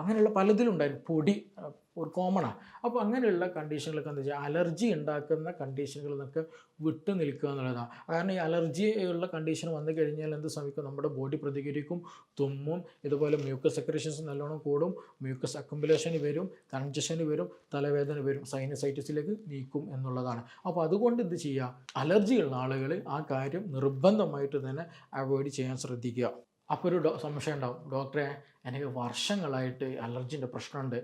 അങ്ങനെയുള്ള പലതിലും ഉണ്ടായിരുന്നു. പൊടി ഒരു കോമണാണ് അപ്പോൾ അങ്ങനെയുള്ള കണ്ടീഷനുകളൊക്കെ എന്താ വെച്ചാൽ അലർജി ഉണ്ടാക്കുന്ന കണ്ടീഷനുകളിൽ നിന്നൊക്കെ വിട്ടു നിൽക്കുക എന്നുള്ളതാണ് കാരണം ഈ അലർജി ഉള്ള കണ്ടീഷൻ വന്നു കഴിഞ്ഞാൽ എന്ത് സംഭവിക്കും? നമ്മുടെ ബോഡി പ്രതികരിക്കും തുമ്മും ഇതുപോലെ മ്യൂക്കസ് സെക്രേഷൻസ് നല്ലോണം കൂടും മ്യൂക്കസ് അക്കുമുലേഷന് വരും കൺജഷന് വരും തലവേദന വരും സൈനസൈറ്റിസിലേക്ക് നീക്കും എന്നുള്ളതാണ്. അപ്പോൾ അതുകൊണ്ട് എന്ത് ചെയ്യുക? അലർജി ഉള്ള ആളുകൾ ആ കാര്യം നിർബന്ധമായിട്ട് തന്നെ അവോയ്ഡ് ചെയ്യാൻ ശ്രദ്ധിക്കുക. അപ്പോൾ ഒരു ഡോ സംശയം ഉണ്ടാവും. ഡോക്ടറെ എനിക്ക് വർഷങ്ങളായിട്ട് അലർജീന്റെ പ്രശ്നമുണ്ട്.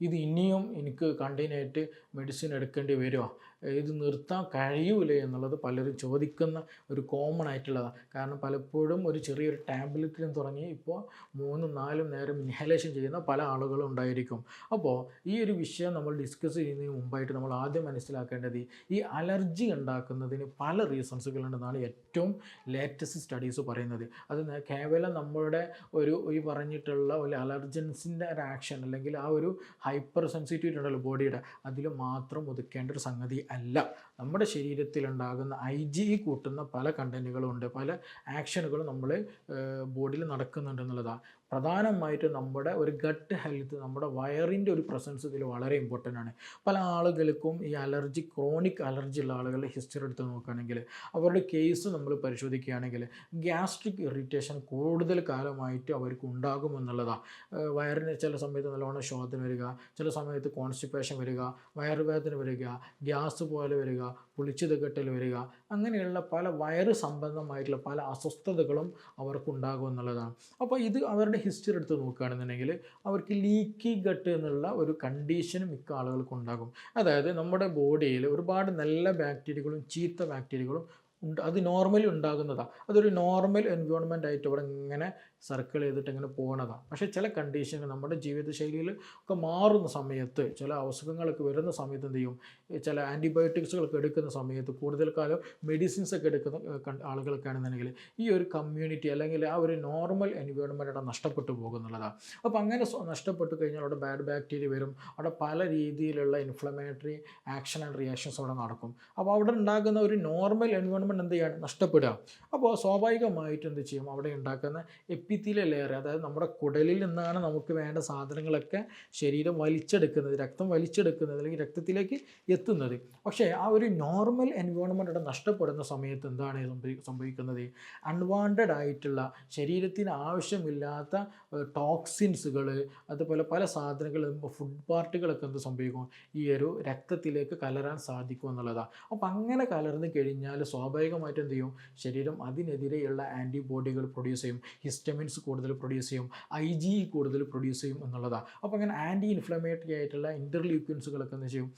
ഇത് ഇനിയും എനിക്ക് കണ്ടിന്യൂ ആയിട്ട് മെഡിസിൻ എടുക്കേണ്ടി വരുമോ ഇത് നിർത്താൻ കഴിയൂലേ എന്നുള്ളത് പലരും ചോദിക്കുന്ന ഒരു കോമൺ ആയിട്ടുള്ളതാണ് കാരണം പലപ്പോഴും ഒരു ചെറിയൊരു ടാബ്ലറ്റിലും തുടങ്ങി ഇപ്പോൾ മൂന്നും നാലും നേരം ഇൻഹലേഷൻ ചെയ്യുന്ന പല ആളുകളും ഉണ്ടായിരിക്കും. അപ്പോൾ ഈ ഒരു വിഷയം നമ്മൾ ഡിസ്കസ് ചെയ്യുന്നതിന് മുമ്പായിട്ട് നമ്മൾ ആദ്യം മനസ്സിലാക്കേണ്ടത് ഈ അലർജി ഉണ്ടാക്കുന്നതിന് പല റീസൺസുകളുണ്ടെന്നാണ് ഏറ്റവും ലേറ്റസ്റ്റ് സ്റ്റഡീസ് പറയുന്നത്. അത് കേവലം നമ്മളുടെ ഒരു ഈ പറഞ്ഞിട്ടുള്ള ഒരു അലർജൻസിന്റെ ഒരു ആക്ഷൻ അല്ലെങ്കിൽ ആ ഒരു ഹൈപ്പർ സെൻസിറ്റിവിറ്റി ഉണ്ടല്ലോ ബോഡിയുടെ അതിൽ മാത്രം ഒതുക്കേണ്ട ഒരു സംഗതി അല്ല. നമ്മുടെ ശരീരത്തിലുണ്ടാകുന്ന ഐ ജി കൂട്ടുന്ന പല കണ്ടന്റുകളും ഉണ്ട് പല ആക്ഷനുകളും നമ്മൾ ബോഡിയിൽ നടക്കുന്നുണ്ട് എന്നുള്ളതാണ് പ്രധാനമായിട്ടും നമ്മുടെ ഒരു ഗട്ട് ഹെൽത്ത് നമ്മുടെ വയറിന്റെ ഒരു പ്രസൻസ് ഇതിൽ വളരെ ഇമ്പോർട്ടന്റ് ആണ്. പല ആളുകൾക്കും ഈ അലർജി ക്രോണിക് അലർജി ഉള്ള ആളുകളുടെ ഹിസ്റ്ററി എടുത്ത് നോക്കുകയാണെങ്കിൽ അവരുടെ കേസ് നമ്മൾ പരിശോധിക്കുകയാണെങ്കിൽ ഗ്യാസ്ട്രിക് ഇറിറ്റേഷൻ കൂടുതൽ കാലമായിട്ട് അവർക്ക് ഉണ്ടാകുമെന്നുള്ളതാണ് വയറിന് ചില സമയത്ത് നല്ലോണം ശോധന വരിക ചില സമയത്ത് കോൺസ്റ്റിപ്പേഷൻ വരിക വയറുവേദന വരിക ഗ്യാസ് പോലെ വരിക പുളിച്ചത് കെട്ടൽ വരിക അങ്ങനെയുള്ള പല വയറ് സംബന്ധമായിട്ടുള്ള പല അസ്വസ്ഥതകളും അവർക്കുണ്ടാകും എന്നുള്ളതാണ്. അപ്പോൾ ഇത് അവരുടെ ഹിസ്റ്ററി എടുത്ത് നോക്കുകയാണെന്നുണ്ടെങ്കിൽ അവർക്ക് ലീക്കി ഗട്ട് എന്നുള്ള ഒരു കണ്ടീഷൻ മിക്ക ആളുകൾക്കും ഉണ്ടാകും. അതായത് നമ്മുടെ ബോഡിയിൽ ഒരുപാട് നല്ല ബാക്ടീരിയകളും ചീത്ത ബാക്ടീരിയകളും ഉണ്ട്. അത് നോർമലി ഉണ്ടാകുന്നതാണ് അതൊരു നോർമൽ എൻവയോൺമെന്റ് ആയിട്ട് ഇവിടെ ഇങ്ങനെ സർക്കിൾ ചെയ്തിട്ട് ഇങ്ങനെ പോകണതാണ് പക്ഷേ ചില കണ്ടീഷനുകൾ നമ്മുടെ ജീവിതശൈലിയിൽ ഒക്കെ മാറുന്ന സമയത്ത് ചില അസുഖങ്ങളൊക്കെ വരുന്ന സമയത്ത് എന്ത് ചെയ്യും? ചില ആന്റിബയോട്ടിക്സുകളൊക്കെ എടുക്കുന്ന സമയത്ത് കൂടുതൽ കാലം മെഡിസിൻസ് ഒക്കെ എടുക്കുന്ന ആളുകൾക്കാണെന്നുണ്ടെങ്കിൽ ഈ ഒരു കമ്മ്യൂണിറ്റി അല്ലെങ്കിൽ ആ ഒരു നോർമൽ എൻവയോൺമെന്റ് അവിടെ നഷ്ടപ്പെട്ടു പോകുന്നുള്ളതാണ് അപ്പോൾ അങ്ങനെ നഷ്ടപ്പെട്ടു കഴിഞ്ഞാൽ അവിടെ ബാഡ് ബാക്ടീരിയ വരും. അവിടെ പല രീതിയിലുള്ള ഇൻഫ്ലമേറ്ററി ആക്ഷൻ ആൻഡ് റിയാക്ഷൻസ് അവിടെ നടക്കും. അപ്പോൾ അവിടെ ഉണ്ടാകുന്ന ഒരു നോർമൽ എൻവയോൺമെന്റ് എന്ത് ചെയ്യാണ്? നഷ്ടപ്പെടുക. അപ്പോൾ സ്വാഭാവികമായിട്ട് എന്ത് ചെയ്യും? അവിടെ ഉണ്ടാക്കുന്ന എപ്പിത്തീലിയ ലെയർ അതായത് നമ്മുടെ കുടലിൽ നിന്നാണ് നമുക്ക് വേണ്ട സാധനങ്ങളൊക്കെ ശരീരം വലിച്ചെടുക്കുന്നത് രക്തം വലിച്ചെടുക്കുന്നത് അല്ലെങ്കിൽ രക്തത്തിലേക്ക് എത്തുന്നത്. പക്ഷേ ആ ഒരു നോർമൽ എൻവയോൺമെന്റ് അവിടെ നഷ്ടപ്പെടുന്ന സമയത്ത് എന്താണ് സംഭവി- സംഭവിക്കുന്നത്? അൺവാണ്ടഡ് ആയിട്ടുള്ള ശരീരത്തിന് ആവശ്യമില്ലാത്ത ടോക്സിൻസുകൾ അതുപോലെ പല സാധനങ്ങളും ഫുഡ് പാർട്ടുകളൊക്കെ എന്ത് സംഭവിക്കും? ഈ ഒരു രക്തത്തിലേക്ക് കലരാൻ സാധിക്കും എന്നുള്ളതാണ് അപ്പം അങ്ങനെ കലർന്ന് കഴിഞ്ഞാൽ സ്വാഭാവികമായിട്ട് എന്ത് ചെയ്യും? ശരീരം അതിനെതിരെയുള്ള ആന്റിബോഡികൾ പ്രൊഡ്യൂസ് ചെയ്യും. ഹിസ്റ്റമിൻസ് കൂടുതൽ പ്രൊഡ്യൂസ് ചെയ്യും ഐ ജി കൂടുതൽ പ്രൊഡ്യൂസ് ചെയ്യും എന്നുള്ളതാണ് അപ്പോൾ അങ്ങനെ ആന്റി ഇൻഫ്ലമേറ്ററി ആയിട്ടുള്ള ഇന്റർലിക്വൻസുകളൊക്കെ എന്ന് ചെയ്യും?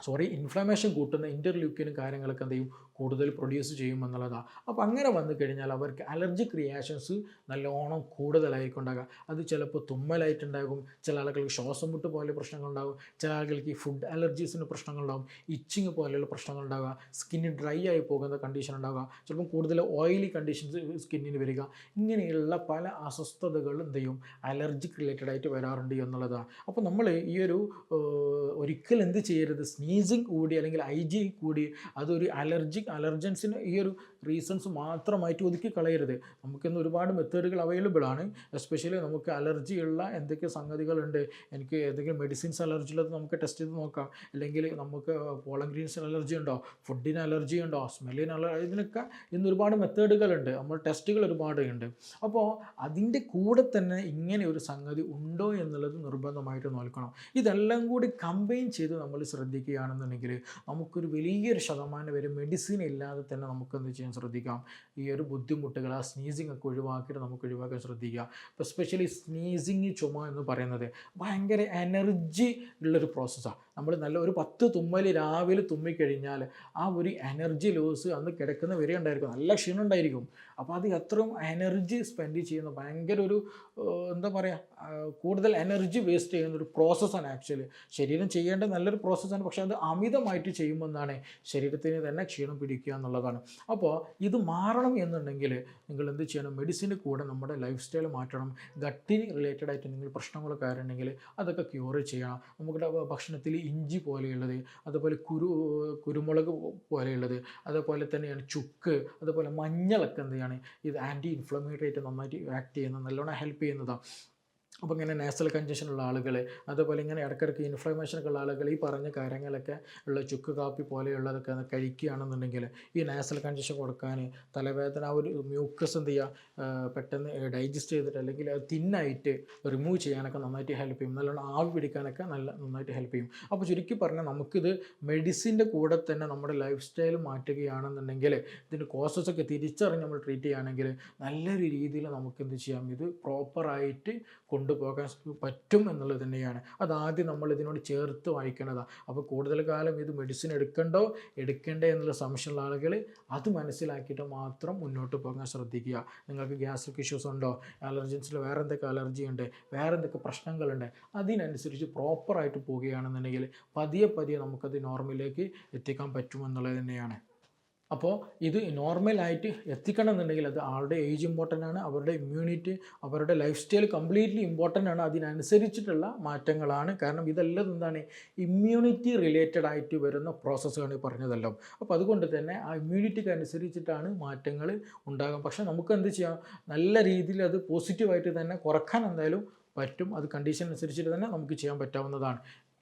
സോറി ഇൻഫ്ലമേഷൻ കൂട്ടുന്ന ഇന്റർലൂക്കിനും കാര്യങ്ങളൊക്കെ എന്ത് കൂടുതൽ പ്രൊഡ്യൂസ് ചെയ്യും എന്നുള്ളതാണ് അപ്പോൾ അങ്ങനെ വന്നു കഴിഞ്ഞാൽ അവർക്ക് അലർജിക് റിയാക്ഷൻസ് നല്ലോണം കൂടുതലായിക്കൊണ്ടാകുക അത് ചിലപ്പോൾ തുമ്മലായിട്ടുണ്ടാകും ചില ആളുകൾക്ക് ശ്വാസം മുട്ട് പോലെ പ്രശ്നങ്ങളുണ്ടാകും ചില ആളുകൾക്ക് ഈ ഫുഡ് അലർജീസിന് പ്രശ്നങ്ങളുണ്ടാകും ഇച്ചിങ് പോലെയുള്ള പ്രശ്നങ്ങളുണ്ടാകുക സ്കിന്ന് ഡ്രൈ ആയി പോകുന്ന കണ്ടീഷൻ ഉണ്ടാകുക. ചിലപ്പം കൂടുതൽ ഓയിലി കണ്ടീഷൻസ് സ്കിന്നിന് വരിക. ഇങ്ങനെയുള്ള പല അസ്വസ്ഥതകളും എന്ത് ചെയ്യും? അലർജിക് റിലേറ്റഡ് ആയിട്ട് വരാറുണ്ട് എന്നുള്ളതാണ് അപ്പോൾ നമ്മൾ ഈ ഒരു ഒരിക്കലും എന്ത് ചെയ്യരുത്? സ്നീസിങ് കൂടി അല്ലെങ്കിൽ ഐ ജി കൂടി അതൊരു അലർജിക് അലർജൻസിന് ഈ ഒരു റീസൺസ് മാത്രമായിട്ട് ഒതുക്കി കളയരുത്. നമുക്കിന്ന് ഒരുപാട് മെത്തേഡുകൾ അവൈലബിൾ ആണ്. എസ്പെഷ്യലി നമുക്ക് അലർജി ഉള്ള എന്തൊക്കെ സംഗതികളുണ്ട്. എനിക്ക് ഏതെങ്കിലും മെഡിസിൻസ് അലർജി ഉള്ളത് നമുക്ക് ടെസ്റ്റ് ചെയ്ത് നോക്കാം. അല്ലെങ്കിൽ നമുക്ക് പോളൻ ഗ്രീൻസിന് അലർജി ഉണ്ടോ? ഫുഡിന് അലർജി ഉണ്ടോ? സ്മെല്ലിന് അലർജി ഇതിനൊക്കെ ഇന്ന് ഒരുപാട് മെത്തേഡുകളുണ്ട് നമ്മൾ ടെസ്റ്റുകൾ ഒരുപാട് ഉണ്ട്. അപ്പോൾ അതിന്റെ കൂടെ തന്നെ ഇങ്ങനെ ഒരു സംഗതി ഉണ്ടോ എന്നുള്ളത് നിർബന്ധമായിട്ട് നോക്കണം ഇതെല്ലാം കൂടി കമ്പൈൻ ചെയ്ത് നമ്മൾ ശ്രദ്ധിക്കുകയാണെന്നുണ്ടെങ്കിൽ നമുക്കൊരു വലിയൊരു ശതമാനം വരെ മെഡിസിൻ ഇല്ലാതെ തന്നെ നമുക്ക് എന്ത് ചെയ്യാൻ ശ്രദ്ധിക്കാം. ഈ ഒരു ബുദ്ധിമുട്ടുകൾ ആ സ്നീസിങ് ഒക്കെ ഒഴിവാക്കിയിട്ട് നമുക്ക് ഒഴിവാക്കാൻ ശ്രദ്ധിക്കുക ഇപ്പോൾ സ്പെഷ്യലി സ്നീസിങ് ചുമ എന്ന് പറയുന്നത് ഭയങ്കര എനർജി ഉള്ളൊരു പ്രോസസ്സാണ് നമ്മൾ നല്ല ഒരു പത്ത് തുമ്മൽ രാവിലെ തുമ്മിക്കഴിഞ്ഞാൽ ആ ഒരു എനർജി ലോസ് അന്ന് കിടക്കുന്ന വരെ ഉണ്ടായിരിക്കും. നല്ല ക്ഷീണം ഉണ്ടായിരിക്കും. അപ്പോൾ അത് എത്രയും എനർജി സ്പെൻഡ് ചെയ്യുന്ന ഭയങ്കര ഒരു എന്താ പറയുക കൂടുതൽ എനർജി വേസ്റ്റ് ചെയ്യുന്ന ഒരു പ്രോസസ്സാണ് ആക്ച്വലി ശരീരം ചെയ്യേണ്ട നല്ലൊരു പ്രോസസ്സാണ് പക്ഷേ അത് അമിതമായിട്ട് ചെയ്യുമ്പോൾ എന്താണ് ശരീരത്തിന് തന്നെ ക്ഷീണം പിടിക്കുക എന്നുള്ളതാണ്. അപ്പോൾ ഇത് മാറണം എന്നുണ്ടെങ്കിൽ നിങ്ങൾ എന്ത് ചെയ്യണം? മെഡിസിന് കൂടെ നമ്മുടെ ലൈഫ് സ്റ്റൈൽ മാറ്റണം. ഗട്ടിന് റിലേറ്റഡ് ആയിട്ട് നിങ്ങൾ പ്രശ്നങ്ങളൊക്കെ ആയിട്ടുണ്ടെങ്കിൽ അതൊക്കെ ക്യൂർ ചെയ്യണം. നമ്മുടെ ഭക്ഷണത്തിൽ ഇഞ്ചി പോലെയുള്ളത് അതുപോലെ കുരു കുരുമുളക് പോലെയുള്ളത് അതുപോലെ തന്നെയാണ് ചുക്ക് അതുപോലെ മഞ്ഞളൊക്കെ എന്ത് ഇത് ആന്റി ഇൻഫ്ലമേറ്ററി ആയിട്ട് നന്നായിട്ട് ആക്ട് ചെയ്യുന്ന നല്ലോണം ഹെൽപ്പ് ചെയ്യുന്നതാണ് അപ്പോൾ ഇങ്ങനെ നാസൽ കഞ്ചഷൻ ഉള്ള ആളുകൾ അതുപോലെ ഇങ്ങനെ ഇടയ്ക്കിടയ്ക്ക് ഇൻഫ്ലമേഷൻ ഉള്ള ആളുകൾ ഈ പറഞ്ഞ കാര്യങ്ങളൊക്കെ ഉള്ള ചുക്ക് കാപ്പി പോലെയുള്ളതൊക്കെ കഴിക്കുകയാണെന്നുണ്ടെങ്കിൽ ഈ നാസൽ കഞ്ചഷൻ കൊടുക്കാൻ തലവേദന ആ ഒരു മ്യൂക്കസ് എന്ത് ചെയ്യുക? പെട്ടെന്ന് ഡൈജസ്റ്റ് ചെയ്തിട്ട് അല്ലെങ്കിൽ അത് തിന്നായിട്ട് റിമൂവ് ചെയ്യാനൊക്കെ നന്നായിട്ട് ഹെൽപ്പ് ചെയ്യും. നല്ലോണം ആവി പിടിക്കാനൊക്കെ നല്ല നന്നായിട്ട് ഹെൽപ്പ് ചെയ്യും. അപ്പോൾ ചുരുക്കി പറഞ്ഞാൽ നമുക്കിത് മെഡിസിന്റെ കൂടെ തന്നെ നമ്മുടെ ലൈഫ് സ്റ്റൈൽ മാറ്റുകയാണെന്നുണ്ടെങ്കിൽ ഇതിന്റെ കോസസ് ഒക്കെ തിരിച്ചറിഞ്ഞ് നമ്മൾ ട്രീറ്റ് ചെയ്യുകയാണെങ്കിൽ നല്ലൊരു രീതിയിൽ നമുക്ക് എന്ത് ചെയ്യാം? ഇത് പ്രോപ്പറായിട്ട് കൊണ്ടുപോകാൻ പറ്റും എന്നുള്ളത് തന്നെയാണ്. അതാദ്യം നമ്മൾ ഇതിനോട് ചേർത്ത് വായിക്കേണ്ടതാണ് അപ്പോൾ കൂടുതൽ കാലം ഇത് മെഡിസിൻ എടുക്കണ്ടോ? എടുക്കണ്ടേ എന്നുള്ള സംശയമുള്ള ആളുകൾ അത് മനസ്സിലാക്കിയിട്ട് മാത്രം മുന്നോട്ട് പോകാൻ ശ്രദ്ധിക്കുക. നിങ്ങൾക്ക് ഗ്യാസ്ട്രിക് ഇഷ്യൂസ് ഉണ്ടോ? അലർജൻസിൽ വേറെ എന്തൊക്കെ അലർജി ഉണ്ട്? വേറെ എന്തൊക്കെ പ്രശ്നങ്ങളുണ്ട്? അതിനനുസരിച്ച് പ്രോപ്പറായിട്ട് പോവുകയാണെന്നുണ്ടെങ്കിൽ പതിയെ പതിയെ നമുക്കത് നോർമലിലേക്ക് എത്തിക്കാൻ പറ്റുമെന്നുള്ളത് തന്നെയാണ്. അപ്പോൾ ഇത് നോർമലായിട്ട് എത്തിക്കണം എന്നുണ്ടെങ്കിൽ അത് ആളുടെ ഏജ് ഇമ്പോർട്ടന്റ് ആണ് അവരുടെ ഇമ്മ്യൂണിറ്റി അവരുടെ ലൈഫ് സ്റ്റൈൽ കംപ്ലീറ്റ്ലി ഇമ്പോർട്ടന്റ് ആണ്. അതിനനുസരിച്ചിട്ടുള്ള മാറ്റങ്ങളാണ്. കാരണം ഇതെല്ലാം എന്താണ്? ഇമ്മ്യൂണിറ്റി റിലേറ്റഡ് ആയിട്ട് വരുന്ന പ്രോസസ്സാണ് പറഞ്ഞതെല്ലാം. അപ്പോൾ അതുകൊണ്ട് തന്നെ ആ ഇമ്മ്യൂണിറ്റിക്ക് അനുസരിച്ചിട്ടാണ് മാറ്റങ്ങൾ ഉണ്ടാകും പക്ഷേ നമുക്ക് എന്ത് ചെയ്യാം? നല്ല രീതിയിൽ അത് പോസിറ്റീവായിട്ട് തന്നെ കുറയ്ക്കാൻ എന്തായാലും പറ്റും. അത് കണ്ടീഷൻ അനുസരിച്ചിട്ട് തന്നെ നമുക്ക് ചെയ്യാൻ പറ്റാവുന്നതാണ്.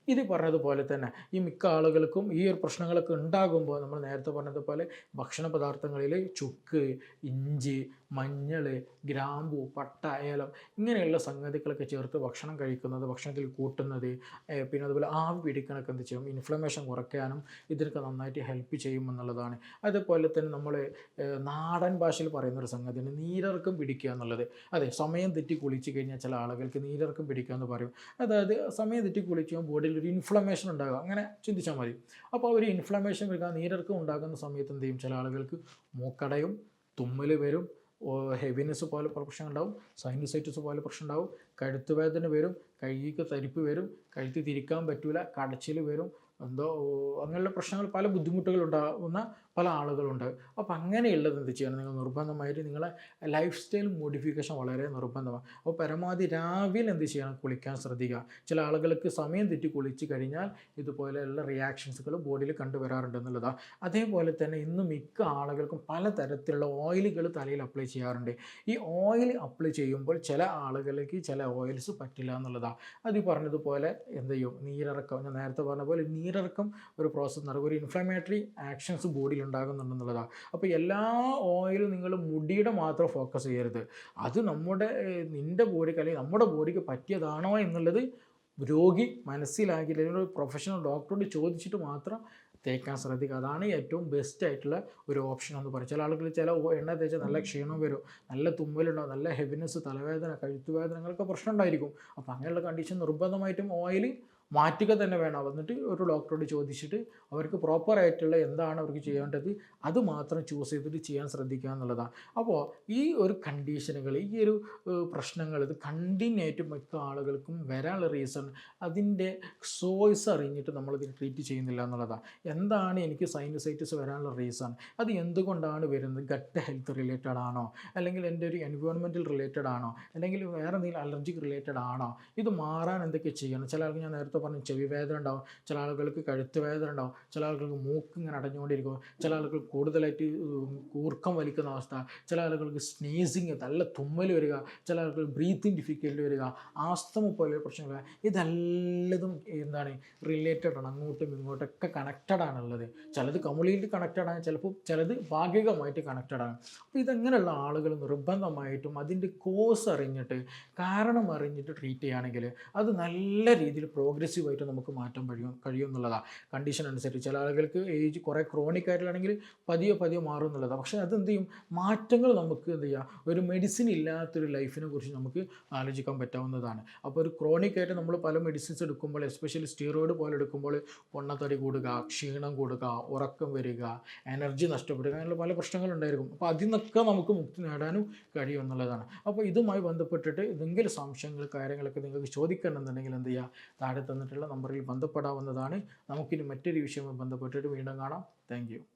ഇത് പറഞ്ഞതുപോലെ തന്നെ ഈ മിക്ക ആളുകൾക്കും ഈ ഒരു പ്രശ്നങ്ങളൊക്കെ ഉണ്ടാകുമ്പോൾ നമ്മൾ നേരത്തെ പറഞ്ഞതുപോലെ ഭക്ഷണ പദാർത്ഥങ്ങളിൽ ചുക്ക് ഇഞ്ചി മഞ്ഞൾ ഗ്രാമ്പു പട്ട ഏലം ഇങ്ങനെയുള്ള സംഗതികളൊക്കെ ചേർത്ത് ഭക്ഷണം കഴിക്കുന്നത് ഭക്ഷണത്തിൽ കൂട്ടുന്നത് പിന്നെ അതുപോലെ ആവി പിടിക്കണമൊക്കെ എന്ത് ചെയ്യും? ഇൻഫ്ലമേഷൻ കുറയ്ക്കാനും ഇതിനൊക്കെ നന്നായിട്ട് ഹെൽപ്പ് ചെയ്യുമെന്നുള്ളതാണ് അതുപോലെ തന്നെ നമ്മൾ നാടൻ ഭാഷയിൽ പറയുന്നൊരു സംഗതിയാണ് നീരിറക്കം പിടിക്കുക എന്നുള്ളത്. അതെ സമയം തെറ്റി കുളിച്ച് കഴിഞ്ഞാൽ ചില ആളുകൾക്ക് നീരിറക്കം പിടിക്കുക എന്ന് പറയും. അതായത് സമയം തെറ്റി കുളിക്കുമ്പോൾ ബോഡിയിൽ ഒരു ഇൻഫ്ലമേഷൻ ഉണ്ടാകുക അങ്ങനെ ചിന്തിച്ചാൽ മതി. അപ്പോൾ ഒരു ഇൻഫ്ലമേഷൻ വരിക നീരിറക്കം ഉണ്ടാകുന്ന സമയത്ത് എന്ത് ചെയ്യും? ചില ആളുകൾക്ക് മൂക്കടയും തുമ്മൽ വരും ഹെവിനെസ് പോലെ പ്രശ്നം ഉണ്ടാവും സൈനസൈറ്റിസ് പോലെ പ്രശ്നം ഉണ്ടാവും കഴുത്ത് വേദന വരും കൈക്ക് തരിപ്പ് വരും കഴുത്ത് തിരിക്കാൻ പറ്റില്ല കടച്ചിൽ വരും എന്തോ അങ്ങനെയുള്ള പ്രശ്നങ്ങൾ പല ബുദ്ധിമുട്ടുകൾ ഉണ്ടാകുന്ന പല ആളുകളുണ്ട്. അപ്പോൾ അങ്ങനെയുള്ളത് എന്ത് ചെയ്യണം? നിങ്ങൾ നിർബന്ധമായിട്ട് നിങ്ങളെ ലൈഫ് സ്റ്റൈൽ മോഡിഫിക്കേഷൻ വളരെ നിർബന്ധമാണ് അപ്പോൾ പരമാവധി രാവിലെ എന്ത് ചെയ്യണം? കുളിക്കാൻ ശ്രദ്ധിക്കുക. ചില ആളുകൾക്ക് സമയം തെറ്റി കുളിച്ച് കഴിഞ്ഞാൽ ഇതുപോലെയുള്ള റിയാക്ഷൻസുകൾ ബോഡിയിൽ കണ്ടുവരാറുണ്ട് എന്നുള്ളതാണ് അതേപോലെ തന്നെ ഇന്ന് മിക്ക ആളുകൾക്കും പലതരത്തിലുള്ള ഓയിലുകൾ തലയിൽ അപ്ലൈ ചെയ്യാറുണ്ട്. ഈ ഓയിൽ അപ്ലൈ ചെയ്യുമ്പോൾ ചില ആളുകൾക്ക് ചില ഓയിൽസ് പറ്റില്ല എന്നുള്ളതാണ് അത് പറഞ്ഞതുപോലെ എന്ത് ചെയ്യും? നീരിറക്കം. ഞാൻ നേരത്തെ പറഞ്ഞ പോലെ നീരിറക്കം ഒരു പ്രോസസ്സ് നടക്കും. ഒരു ഇൻഫ്ലമേറ്ററി ആക്ഷൻസ് ബോഡിയിൽ ഉണ്ടാകുന്നുണ്ടെന്നുള്ളതാണ് അപ്പോൾ എല്ലാ ഓയിലും നിങ്ങൾ മുടിയുടെ മാത്രം ഫോക്കസ് ചെയ്യരുത്. അത് നമ്മുടെ നിന്റെ ബോഡിക്ക് അല്ലെങ്കിൽ നമ്മുടെ ബോഡിക്ക് പറ്റിയതാണോ എന്നുള്ളത് രോഗി മനസ്സിലാക്കി അല്ലെങ്കിൽ ഒരു പ്രൊഫഷണൽ ഡോക്ടറോട് ചോദിച്ചിട്ട് മാത്രം തേക്കാൻ ശ്രദ്ധിക്കുക. അതാണ് ഏറ്റവും ബെസ്റ്റ് ആയിട്ടുള്ള ഒരു ഓപ്ഷൻ എന്ന് പറയും. ചില ആളുകൾ ചില എണ്ണ തേച്ചാൽ നല്ല ക്ഷീണം വരും നല്ല തുമ്മലുണ്ടോ നല്ല ഹെവിനെസ് തലവേദന കഴുത്തുവേദന അങ്ങനെയൊക്കെ പ്രശ്നം ഉണ്ടായിരിക്കും അപ്പോൾ അങ്ങനെയുള്ള കണ്ടീഷൻ നിർബന്ധമായിട്ടും ഓയിൽ മാറ്റുക തന്നെ വേണം. വന്നിട്ട് ഒരു ഡോക്ടറോട് ചോദിച്ചിട്ട് അവർക്ക് പ്രോപ്പറായിട്ടുള്ള എന്താണ് അവർക്ക് ചെയ്യേണ്ടത് അത് മാത്രം ചൂസ് ചെയ്തിട്ട് ചെയ്യാൻ ശ്രദ്ധിക്കുക എന്നുള്ളതാണ്. അപ്പോൾ ഈ ഒരു കണ്ടീഷനുകൾ ഈ ഒരു പ്രശ്നങ്ങൾ ഇത് കണ്ടിന്യൂയായിട്ട് മിക്ക ആളുകൾക്കും വരാനുള്ള റീസൺ അതിന്റെ സോയ്സ് അറിഞ്ഞിട്ട് നമ്മളിത് ട്രീറ്റ് ചെയ്യുന്നില്ല എന്നുള്ളതാണ്. എന്താണ് എനിക്ക് സൈനസൈറ്റിസ് വരാനുള്ള റീസൺ അത് എന്തുകൊണ്ടാണ് വരുന്നത്? ഗട്ട് ഹെൽത്ത് റിലേറ്റഡ് ആണോ? അല്ലെങ്കിൽ എന്റെ ഒരു എൻവയോൺമെന്റൽ റിലേറ്റഡ് ആണോ? അല്ലെങ്കിൽ വേറെ എന്തെങ്കിലും അലർജിക്ക് റിലേറ്റഡ് ആണോ? ഇത് മാറാൻ എന്തൊക്കെ ചെയ്യണം? ചില ആൾക്ക് ഞാൻ നേരത്തെ പറഞ്ഞു ചെവി വേദന ഉണ്ടാവും. ചില ആളുകൾക്ക് കഴുത്ത് വേദന ഉണ്ടാവും. ചില ആളുകൾക്ക് മൂക്ക് ഇങ്ങനെ അടഞ്ഞുകൊണ്ടിരിക്കും. ചില ആളുകൾ കൂടുതലായിട്ട് കൂർക്കം വലിക്കുന്ന അവസ്ഥ. ചില ആളുകൾക്ക് സ്നീസിങ് നല്ല തുമ്മൽ വരിക. ചില ആളുകൾ ബ്രീത്തിങ് ഡിഫിക്കൽറ്റി വരിക. ആസ്തമ പോലെ പ്രശ്നങ്ങൾ. ഇതെല്ലതും എന്താണ് റിലേറ്റഡ് ആണ്. അങ്ങോട്ടും ഇങ്ങോട്ടൊക്കെ കണക്റ്റഡ് ആണുള്ളത് ചിലത് കംപ്ലീറ്റ്ലി കണക്റ്റഡ് ആണ്. ചിലപ്പോൾ ചിലത് ഭാഗികമായിട്ട് കണക്റ്റഡ് ആണ്. അപ്പോൾ ഇതെങ്ങനെയുള്ള ആളുകൾ നിർബന്ധമായിട്ടും അതിന്റെ കോസ് അറിഞ്ഞിട്ട് കാരണം അറിഞ്ഞിട്ട് ട്രീറ്റ് ചെയ്യുകയാണെങ്കിൽ അത് നല്ല രീതിയിൽ പ്രോഗ്രസീവായിട്ട് നമുക്ക് മാറ്റാൻ കഴിയും കഴിയും എന്നുള്ളതാണ് കണ്ടീഷൻ അനുസരിച്ച് ചില ആളുകൾക്ക് ഏജ് കുറേ ക്രോണിക് ആയിട്ടുള്ളതാണെങ്കിൽ പതിയെ പതിയെ മാറും എന്നുള്ളതാണ് പക്ഷേ അതെന്ത് ചെയ്യും? മാറ്റങ്ങൾ നമുക്ക് എന്ത് ചെയ്യാം? ഒരു മെഡിസിൻ ഇല്ലാത്തൊരു ലൈഫിനെ കുറിച്ച് നമുക്ക് ആലോചിക്കാൻ പറ്റാവുന്നതാണ്. അപ്പോൾ ഒരു ക്രോണിക് ആയിട്ട് നമ്മൾ പല മെഡിസിൻസ് എടുക്കുമ്പോൾ എസ്പെഷ്യലി സ്റ്റീറോയിഡ് പോലെ എടുക്കുമ്പോൾ പൊണ്ണത്തടി കൂടുക ക്ഷീണം കൂടുക ഉറക്കം വരിക എനർജി നഷ്ടപ്പെടുക അങ്ങനെയുള്ള പല പ്രശ്നങ്ങളുണ്ടായിരിക്കും. അപ്പോൾ അതിൽ നിന്നൊക്കെ നമുക്ക് മുക്തി നേടാനും കഴിയും എന്നുള്ളതാണ്. അപ്പോൾ ഇതുമായി ബന്ധപ്പെട്ടിട്ട് എന്തെങ്കിലും സംശയങ്ങൾ കാര്യങ്ങളൊക്കെ നിങ്ങൾക്ക് ചോദിക്കണമെന്നുണ്ടെങ്കിൽ എന്ത് ചെയ്യുക താഴെ തന്നിട്ടുള്ള നമ്പറിൽ ബന്ധപ്പെടാവുന്നതാണ്. നമുക്കിനി മറ്റൊരു വിഷയവുമായി ബന്ധപ്പെട്ടിട്ട് വീണ്ടും കാണാം. താങ്ക്